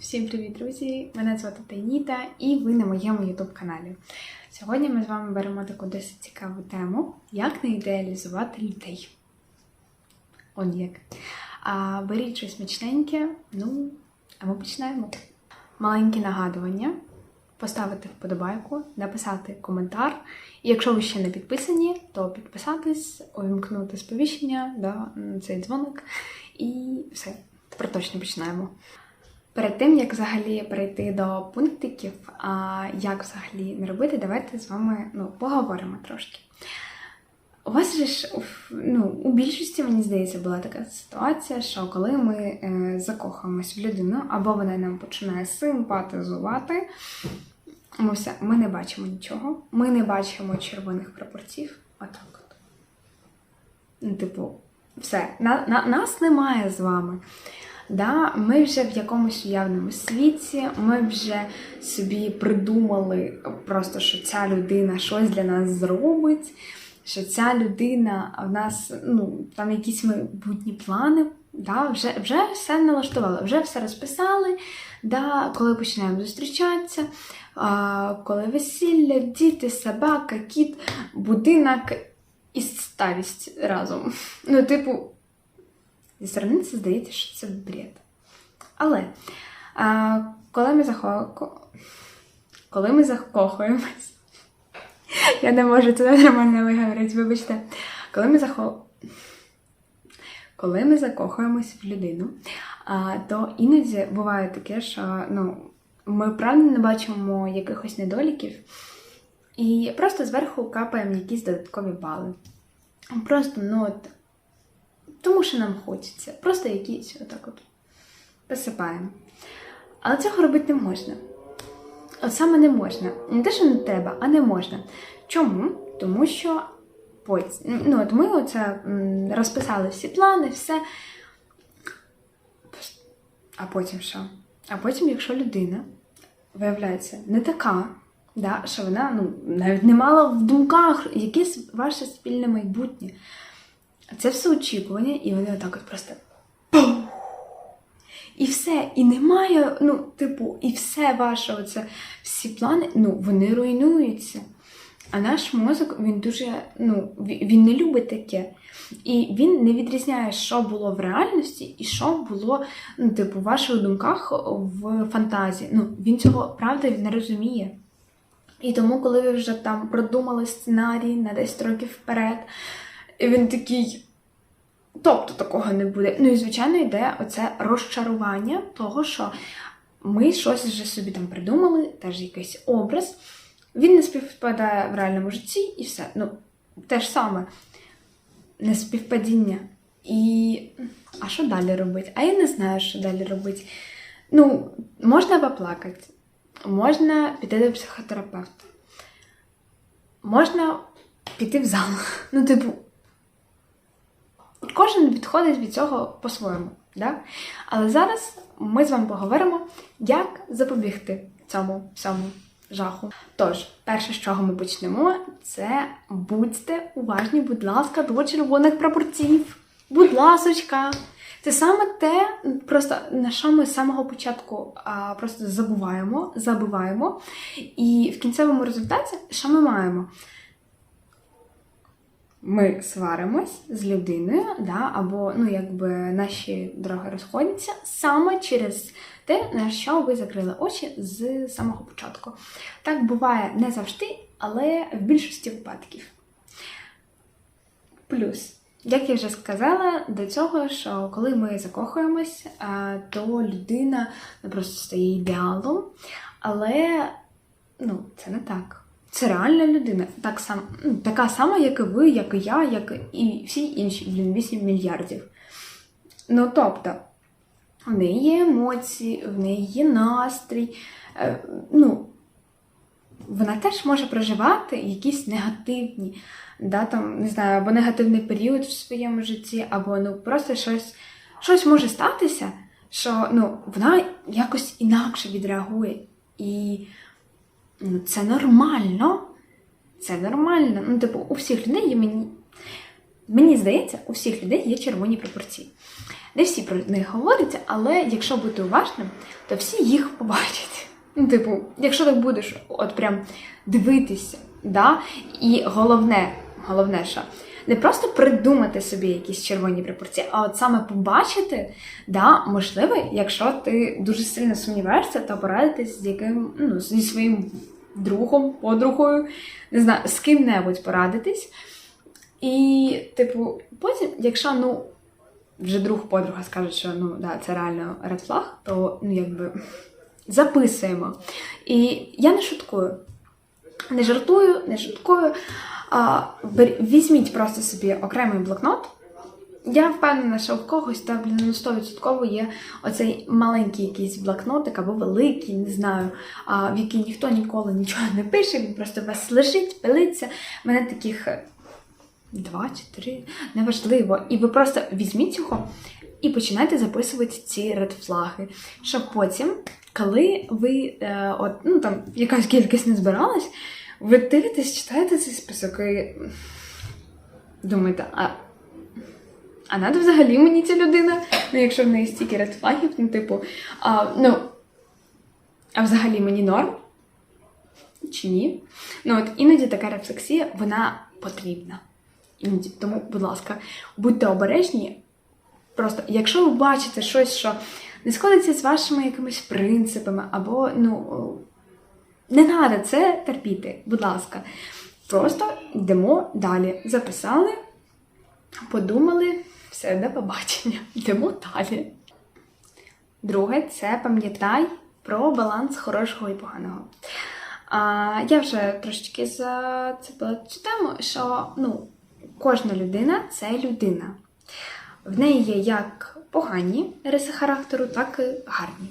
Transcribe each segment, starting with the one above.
Всім привіт, друзі! Мене звати Тайніта, і ви на моєму YouTube каналі. Сьогодні ми з вами беремо таку досить цікаву тему: як не ідеалізувати людей. Он як. А беріть щось смачненьке, ну, а ми починаємо. Маленьке нагадування: поставити вподобайку, написати коментар. І якщо ви ще не підписані, то підписатись, увімкнути сповіщення, да, цей дзвоник. І все, тепер точно починаємо. Перед тим, як взагалі перейти до пунктиків, а як взагалі не робити, давайте з вами ну, поговоримо трошки. У вас же ж ну, у більшості, мені здається, була така ситуація, що коли ми е, закохуємось в людину, або вона нам починає симпатизувати, ми все, ми не бачимо нічого, ми не бачимо червоних прапорців. Отак от. Ну, типу, все, на, на, нас немає з вами. Да, Ми вже в якомусь уявному світі, ми вже собі придумали просто, що ця людина щось для нас зробить, що ця людина в нас, ну, там якісь майбутні плани, да, вже вже все налаштували, вже все розписали, да, коли починаємо зустрічатися, а, коли весілля, діти, собака, кіт, будинок і старість разом. Ну, типу. Зі сторони це здається, що це бред. Але а, коли ми захо... коли ми закохуємось, я не можу це нормально виговорити, вибачте. Коли ми захо... Коли ми закохуємось в людину, а, то іноді буває таке, що ну, ми правда не бачимо якихось недоліків і просто зверху капаємо якісь додаткові бали. Просто, ну от. Тому що нам хочеться. Просто якісь отак от посипаємо. Але цього робити не можна. От саме не можна. Не те, що не треба, а не можна. Чому? Тому що ну, от ми оце розписали всі плани, все. А потім що? А потім, якщо людина виявляється не така, да, що вона ну, навіть не мала в думках якесь ваше спільне майбутнє. Це все очікування, і вони отак от просто. І все, і немає, ну, типу, і все ваше, оце, всі плани, ну, вони руйнуються. А наш мозок, він дуже, ну, він не любить таке. І він не відрізняє, що було в реальності і що було, ну, типу, в ваших думках в фантазії. Ну, він цього правда не розуміє. І тому, коли ви вже там продумали сценарій на 10 років вперед, і він такий. Тобто такого не буде. Ну і, звичайно, йде оце розчарування того, що ми щось вже собі там придумали, теж якийсь образ. Він не співпадає в реальному житті і все. Ну, те ж саме неспівпадіння. І. А що далі робити? А я не знаю, що далі робити. Ну, можна поплакати, можна піти до психотерапевта, можна піти в зал. Ну, типу. Кожен відходить від цього по-своєму. Да? Але зараз ми з вами поговоримо, як запобігти цьому всьому жаху. Тож, перше, з чого ми почнемо, це будьте уважні, будь ласка, до червоних прапорців. Будь ласочка! Це саме те, просто на що ми з самого початку а, просто забуваємо, забуваємо. І в кінцевому результаті, що ми маємо? Ми сваримось з людиною, да, або ну, якби наші дороги розходяться саме через те, на що ви закрили очі з самого початку. Так буває не завжди, але в більшості випадків. Плюс, як я вже сказала, до цього, що коли ми закохуємось, то людина не просто стає ідеалом, але ну, це не так. Це реальна людина, так сам, ну, така сама, як і ви, як і я, як і всі інші, блін, 8 мільярдів. Ну, тобто, в неї є емоції, в неї є настрій. Е, ну, Вона теж може проживати якісь негативні, да, там, не знаю, або негативний період в своєму житті, або ну, просто щось щось може статися, що ну, вона якось інакше відреагує. І це нормально. Це нормально. Ну, типу, у всіх людей є мені. Мені здається, у всіх людей є червоні пропорції. Не всі про них говорять, але якщо бути уважним, то всі їх побачать. Ну, типу, якщо ти будеш от прям дивитися, да? і головне, головне, що не просто придумати собі якісь червоні пропорції, а от саме побачити, да, можливо, якщо ти дуже сильно сумніваєшся, то порадитись з яким, ну, зі своїм другом, подругою, не знаю, з ким-небудь порадитись. І, типу, потім, якщо ну, вже друг подруга скаже, що ну, да, це реально flag, то ну, якби записуємо. І я не шуткую. Не жартую, не. А, візьміть просто собі окремий блокнот. Я впевнена, що в когось та блін, ну, 100% є оцей маленький якийсь блокнотик або великий, не знаю, в який ніхто ніколи нічого не пише, він просто у вас лежить, пилиться. У мене таких е, два чи три, неважливо. І ви просто візьміть його і починайте записувати ці редфлаги. Щоб потім, коли ви е, от, ну, там, якась кількість не збиралась, ви дивитесь, читаєте цей список і думаєте, а, а надо взагалі мені ця людина? Ну, якщо в неї стільки редфлагів, ну, типу, а, ну, а взагалі мені норм? Чи ні? Ну, от іноді така рефлексія, вона потрібна. Іноді. Тому, будь ласка, будьте обережні. Просто, якщо ви бачите щось, що не сходиться з вашими якимись принципами, або, ну, не треба це терпіти, будь ласка. Просто йдемо далі. Записали, подумали, все, до побачення. Йдемо далі. Друге, це пам'ятай про баланс хорошого і поганого. А, я вже трошечки зацепила цю тему, що ну, кожна людина це людина. В неї є як погані риси характеру, так і гарні.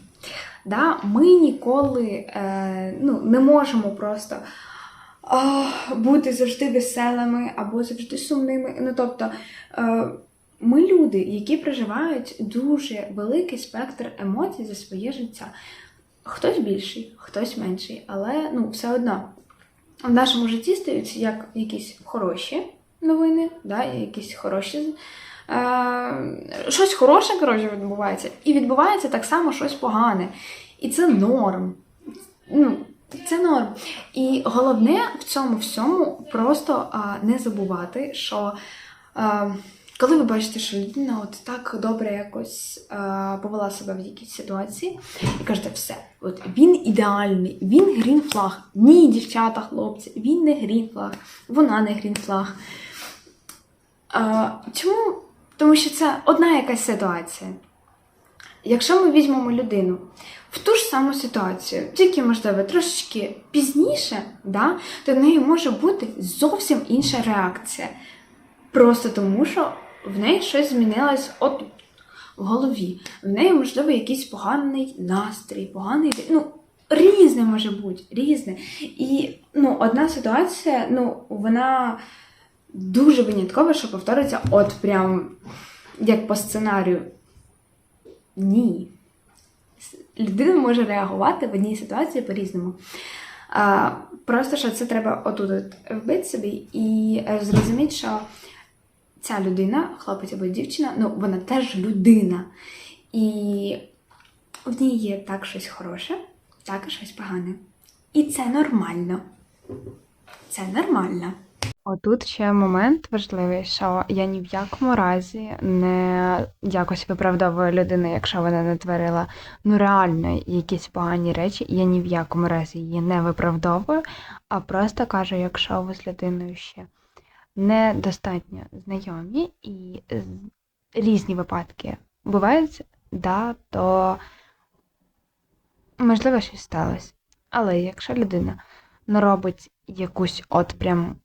Да? Ми ніколи е, ну, не можемо просто а, бути завжди веселими або завжди сумними. Ну, тобто, е, ми люди, які проживають дуже великий спектр емоцій за своє життя. Хтось більший, хтось менший, але ну, все одно в нашому житті стаються як якісь хороші новини, да, якісь хороші. Е, щось хороше, коротше, відбувається, і відбувається так само щось погане. І це норм. Ну, це норм. І головне в цьому всьому просто а, не забувати, що а, коли ви бачите, що людина от так добре якось а, повела себе в якійсь ситуації, і кажете, все, от він ідеальний, він грінфлаг. Ні, дівчата, хлопці, він не грінфлаг, вона не грінфлаг. А, чому? Тому що це одна якась ситуація. Якщо ми візьмемо людину в ту ж саму ситуацію, тільки, можливо, трошечки пізніше, да, то в неї може бути зовсім інша реакція. Просто тому, що в неї щось змінилось отут, в голові. В неї, можливо, якийсь поганий настрій, поганий. Ну, різне може бути, різне. І ну, одна ситуація, ну, вона дуже виняткова, що повториться, от прям як по сценарію. Ні. Людина може реагувати в одній ситуації по-різному. А, Просто що це треба отут от вбити собі і е, зрозуміти, що ця людина, хлопець або дівчина, ну вона теж людина. І в ній є так щось хороше, так і щось погане. І це нормально. Це нормально. Отут ще момент важливий, що я ні в якому разі не якось виправдовую людину, якщо вона не творила ну реально якісь погані речі. Я ні в якому разі її не виправдовую, а просто кажу, якщо ви з людиною ще недостатньо знайомі і різні випадки бувають, да, то можливо щось сталося. Але якщо людина не робить якусь от прям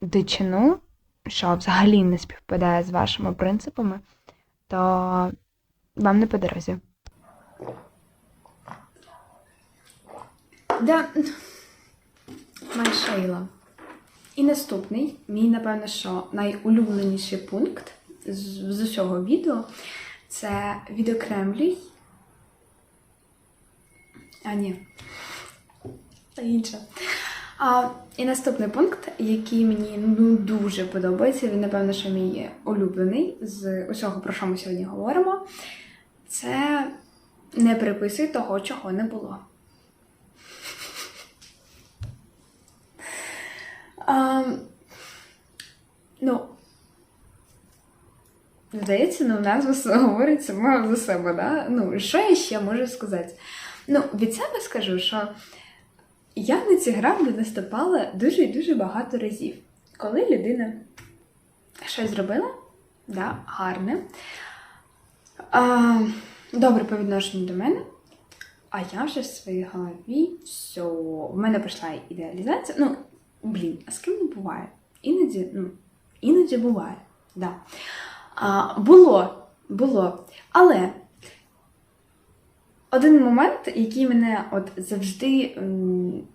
дичину, що взагалі не співпадає з вашими принципами, то вам не по дорозі. Да. Майшейла. І наступний, мій, напевно, що найулюбленіший пункт з, з усього відео це відокремлюй. А, ні. Та інше. А, і наступний пункт, який мені ну дуже подобається, він, напевно, що мій улюблений з усього, про що ми сьогодні говоримо, це не приписуй того, чого не було. А, ну, здається, ну, назва говорить сама за себе, да? Ну, що я ще можу сказати? Ну, від себе скажу, що я на ці граблі наступала дуже і дуже багато разів. Коли людина щось зробила, да, гарне, а, добре по відношенню до мене, а я вже в своїй голові все. В мене пішла ідеалізація. Ну, блін, а з ким не буває? Іноді, ну, іноді буває. Да. А, було, було. Але один момент, який мене от завжди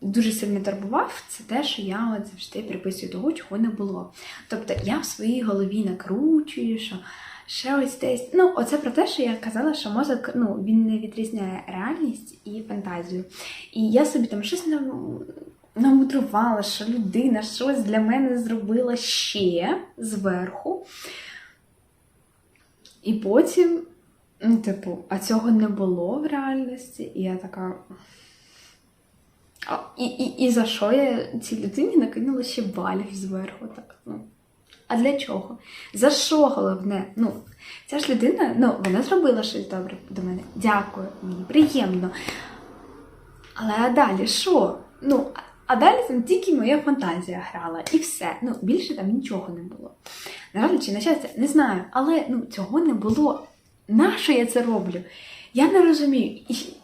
дуже сильно турбував, це те, що я от завжди приписую того, чого не було. Тобто я в своїй голові накручую, що ще ось десь. Ну, оце про те, що я казала, що мозок ну, він не відрізняє реальність і фантазію. І я собі там щось нам- намудрувала, що людина щось для мене зробила ще зверху. І потім, ну, типу, а цього не було в реальності, і я така. А, і, і, і за що я цій людині накинула ще балів зверху? Так, ну. А для чого? За що головне? Ну, ця ж людина, ну, вона зробила щось добре до мене. Дякую, мені приємно. Але а далі що? Ну, а- далі там тільки моя фантазія грала, і все. Ну, більше там нічого не було. На жаль, чи на щастя, не знаю, але ну, цього не було. Нащо я це роблю? Я не розумію.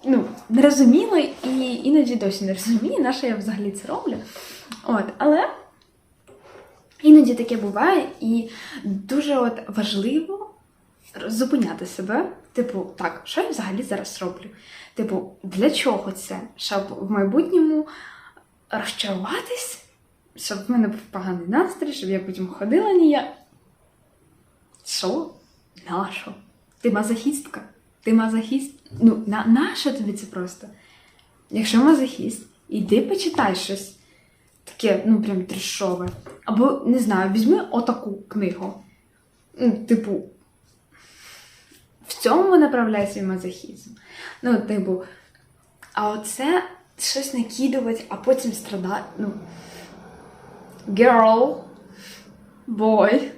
Ну, не розуміла і іноді досі не розумію, на що я взагалі це роблю. От, але іноді таке буває, і дуже от важливо зупиняти себе. Типу, так, що я взагалі зараз роблю? Типу, для чого це? Щоб в майбутньому розчаруватись, щоб в мене був поганий настрій, щоб я потім ходила ніяк. Що? Нащо? Ти мазохістка? Ти мазохіст? Ну, на, нащо тобі це просто? Якщо мазохіст, іди почитай щось таке, ну прям трішове. Або, не знаю, візьми отаку книгу. Ну, типу, в цьому направляй свій мазохізм. Ну, типу, а оце щось накидувати, а потім страдати. Ну, girl, boy.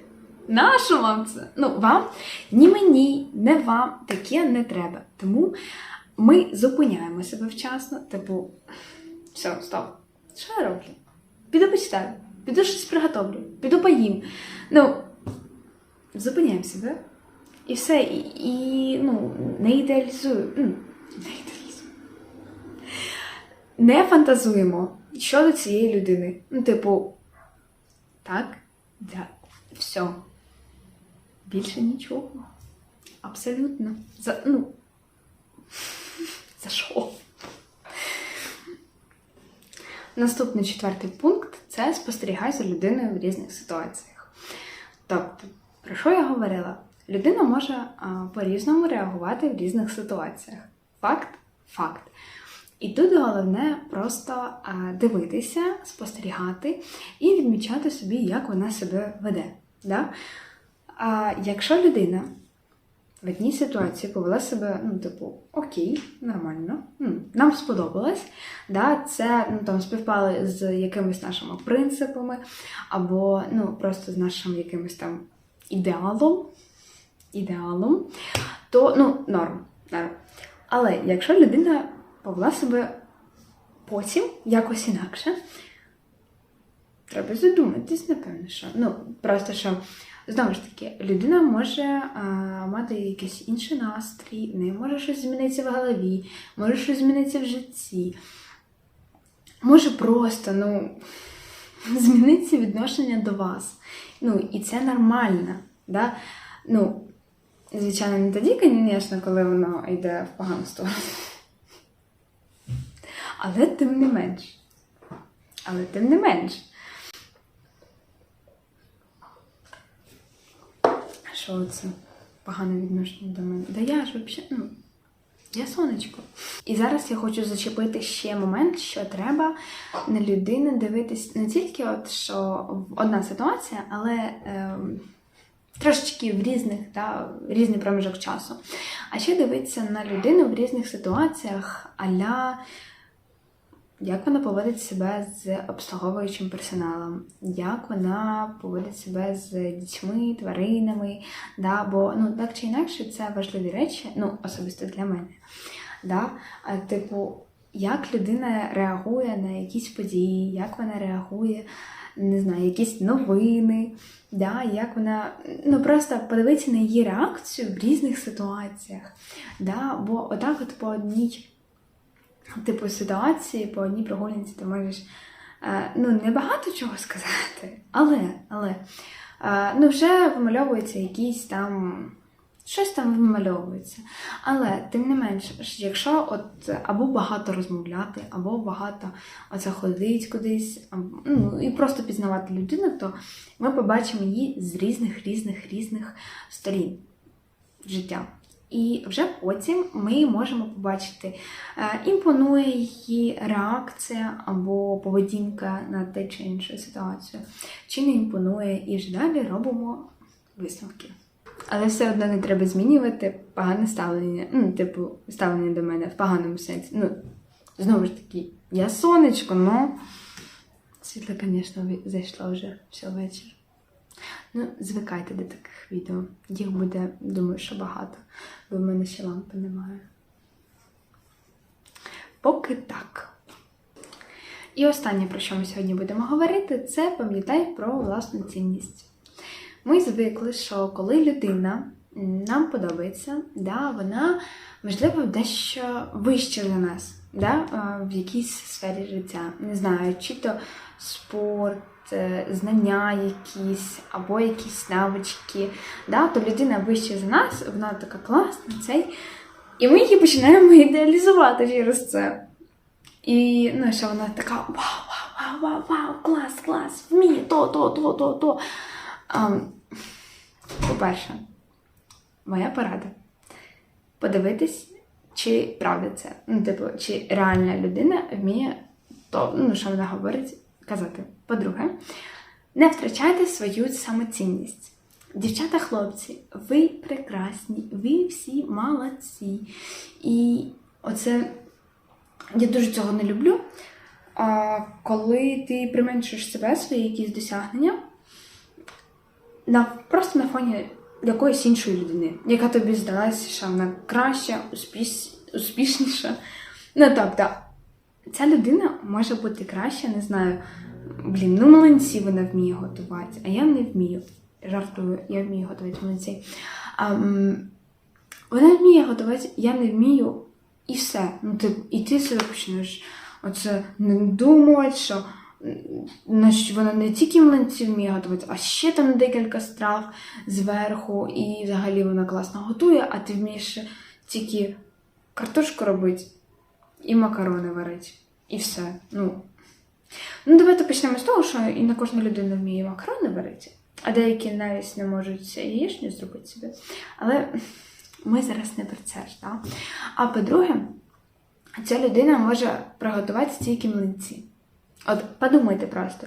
Нащо вам це? Ну, вам, ні мені, не вам таке не треба. Тому ми зупиняємо себе вчасно, типу, все, стоп. Що я роблю? Піду почитаю, піду щось приготовлю, піду поїм. Ну, зупиняємо себе. І все, і, і ну, не ідеалізую. ну, Не ідеалізую. Не фантазуємо щодо цієї людини. Ну, типу, так, да, все. Більше нічого. Абсолютно. За, ну, за що? Наступний четвертий пункт це спостерігай за людиною в різних ситуаціях. Тобто, про що я говорила? Людина може по-різному реагувати в різних ситуаціях. Факт факт. І тут головне просто дивитися, спостерігати і відмічати собі, як вона себе веде. Да? А якщо людина в одній ситуації повела себе, ну, типу, окей, нормально, нам сподобалось, да, це ну, там співпали з якимись нашими принципами, або ну, просто з нашим якимось там ідеалом, ідеалом, то ну, норм, норм. Але якщо людина повела себе потім якось інакше, треба задуматись, напевно, що. Ну, просто що, знову ж таки, людина може а, мати якийсь інший настрій, в неї може щось змінитися в голові, може щось змінитися в житті. Може просто, ну, зміниться відношення до вас. Ну, і це нормально. Да? Ну, звичайно, не тоді, звісно, коли воно йде в погану сторону. Але тим не менш. Але тим не менш. Що це? Погане відношення до мене. Да я ж взагалі, ну, я сонечко. І зараз я хочу зачепити ще момент, що треба на людину дивитись не тільки от що одна ситуація, але ем, трошечки в різних, да, різний проміжок часу. А ще дивитися на людину в різних ситуаціях, аля як вона поводить себе з обслуговуючим персоналом, як вона поводить себе з дітьми, тваринами, да, бо ну так чи інакше це важливі речі, ну особисто для мене. Да? Типу, як людина реагує на якісь події, як вона реагує, не знаю, якісь новини, да? як вона ну просто подивитися на її реакцію в різних ситуаціях. Да? Бо отак, от по одній типу ситуації, по одній прогулянці ти можеш е, ну, не багато чого сказати, але, але е, ну, вже вимальовується якісь там. Щось там вимальовується. Але, тим не менш, якщо от або багато розмовляти, або багато оце ходить кудись, або, ну, і просто пізнавати людину, то ми побачимо її з різних різних різних сторін життя. І вже потім ми можемо побачити, е, імпонує її реакція або поведінка на те чи іншу ситуацію, чи не імпонує, і вже далі робимо висновки. Але все одно не треба змінювати погане ставлення. Ну, типу, ставлення до мене в поганому сенсі. Ну, знову ж таки, я сонечко, ну світло, звісно, зайшло вже все вечір. Ну, звикайте до таких відео. Їх буде, думаю, що багато, бо в мене ще лампи немає. Поки так. І останнє, про що ми сьогодні будемо говорити, це пам'ятай про власну цінність. Ми звикли, що коли людина нам подобається, да, вона, можливо, дещо вища за нас да, в якійсь сфері життя. Не знаю, чи то спорт, е, знання якісь, або якісь навички. Да, То людина вища за нас, вона така класна, цей. І ми її починаємо ідеалізувати через це. І ну, що вона така вау, вау, вау, вау, вау, клас, клас, вміє то, то, то, то, то. По-перше, моя порада подивитись, чи правда це. Ну, типу, чи реальна людина вміє то, ну, що вона говорить, казати. По-друге, не втрачайте свою самоцінність. Дівчата, хлопці, ви прекрасні, ви всі молодці. І оце я дуже цього не люблю. А коли ти применшуєш себе, свої якісь досягнення на, просто на фоні якоїсь іншої людини, яка тобі здалася, що вона краща, успіш, успішніша. Ну так. Ця людина може бути краща, не знаю. Блін, ну млинці вона вміє готувати, а я не вмію. Жартую, я вмію готувати млинці. А, Вона вміє готувати, я не вмію, і все. Ну, ти, І ти себе почнеш оце не думати, що вона не тільки млинці вміє готувати, а ще там декілька страв зверху, і взагалі вона класно готує, а ти вмієш тільки картошку робити і макарони варити. І все. Ну, ну давайте почнемо з того, що і на кожну людину вміє макарони варити, а деякі навіть не можуть яєчню зробити собі. Але ми зараз не про це ж. Да? А по-друге, ця людина може приготувати тільки млинці. От подумайте просто.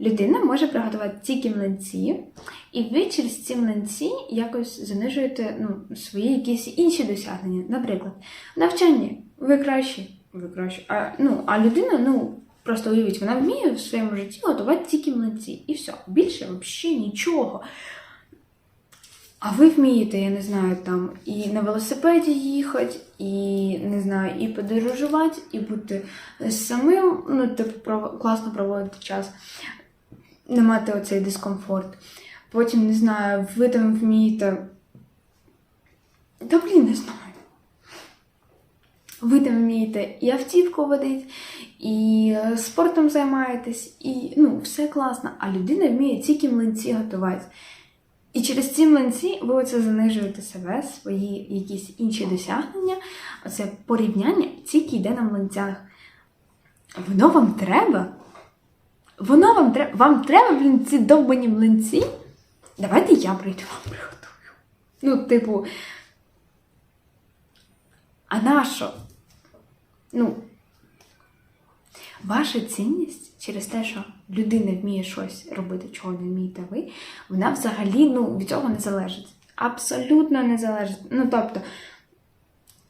Людина може приготувати тільки млинці, і ви через ці млинці якось занижуєте ну, свої якісь інші досягнення. Наприклад, навчання ви кращі, ви кращі. А ну, а людина, ну, просто уявіть, вона вміє в своєму житті готувати тільки млинці. І все. Більше взагалі нічого. А ви вмієте, я не знаю, там і на велосипеді їхати, і не знаю, і подорожувати, і бути самим, ну, типу, класно проводити час, не мати оцей дискомфорт. Потім, не знаю, ви там вмієте. Та блін, не знаю. Ви там вмієте і автівку водити, і спортом займаєтесь, і ну, все класно. А людина вміє тільки млинці готувати. І через ці млинці ви оце занижуєте себе, свої якісь інші досягнення, оце порівняння тільки йде на млинцях. Воно вам треба? Воно вам треба. Вам треба, блін, ці довбані млинці? Давайте я прийду вам приготую. Ну, типу. А нащо? Ну, ваша цінність через те, що людина вміє щось робити, чого не вмієте ви, вона взагалі ну, від цього не залежить. Абсолютно не залежить. Ну, тобто,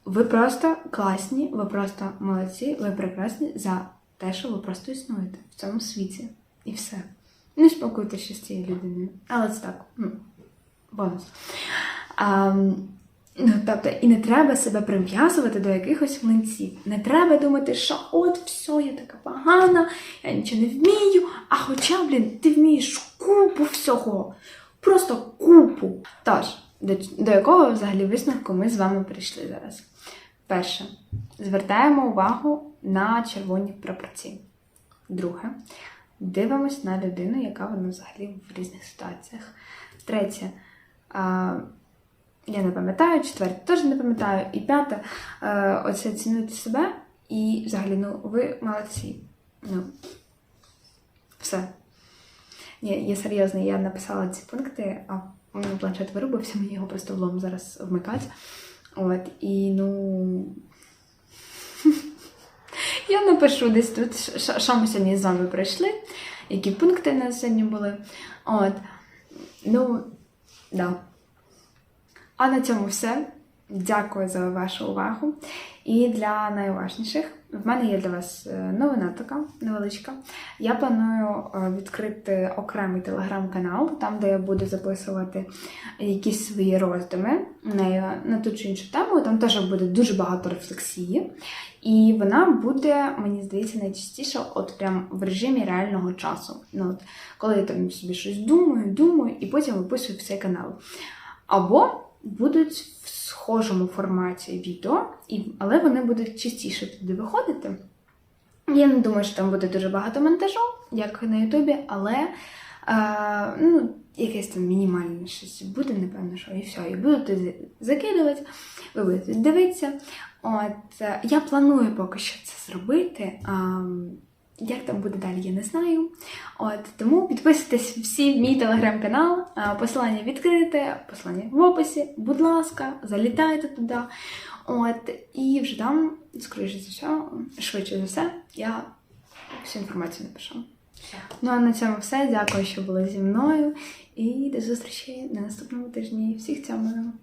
ви просто класні, ви просто молодці, ви прекрасні за те, що ви просто існуєте в цьому світі. І все. Не спілкуйтеся з цією людиною. Але це так, ну, бонус. А, ну, тобто, і не треба себе прив'язувати до якихось млинців. Не треба думати, що от все, я така погана, я нічого не вмію. А хоча, блін, ти вмієш купу всього. Просто купу. Тож, до, до якого взагалі висновку ми з вами прийшли зараз? Перше, звертаємо увагу на червоні прапорці. Друге, дивимось на людину, яка вона взагалі в різних ситуаціях. Третє, я не пам'ятаю, четверте теж не пам'ятаю. І п'яте, е, оце цінуйте себе і взагалі, ну, ви молодці. Ну, все. Ні, я серйозно, я написала ці пункти, а у мене планшет вирубився, мені його просто влом зараз вмикати. От, і ну. Я напишу десь тут, що ми сьогодні з вами пройшли, які пункти у нас сьогодні були. От. Ну, да. А на цьому все. Дякую за вашу увагу. І для найуважніших в мене є для вас е, новина така невеличка. Я планую е, відкрити окремий телеграм-канал, там, де я буду записувати якісь свої роздуми на, на ту чи іншу тему. Там теж буде дуже багато рефлексії. І вона буде, мені здається, найчастіше от прям в режимі реального часу. Ну, от, коли я там собі щось думаю, думаю, і потім виписую в цей канал. Або будуть в схожому форматі відео, але вони будуть частіше туди виходити. Я не думаю, що там буде дуже багато монтажу, як на Ютубі, але е, ну, якесь там мінімальне щось буде, напевно, що і все. І буду туди закидувати, ви будете дивитися. От, е, я планую поки що це зробити. А, як там буде далі, я не знаю. От, тому підписуйтесь всі в мій телеграм-канал, посилання відкрите, посилання в описі. Будь ласка, залітайте туди. От, і вже там, скоріше за все, швидше за все, я всю інформацію напишу. Ну а на цьому все. Дякую, що були зі мною. І до зустрічі на наступному тижні. Всіх цьому.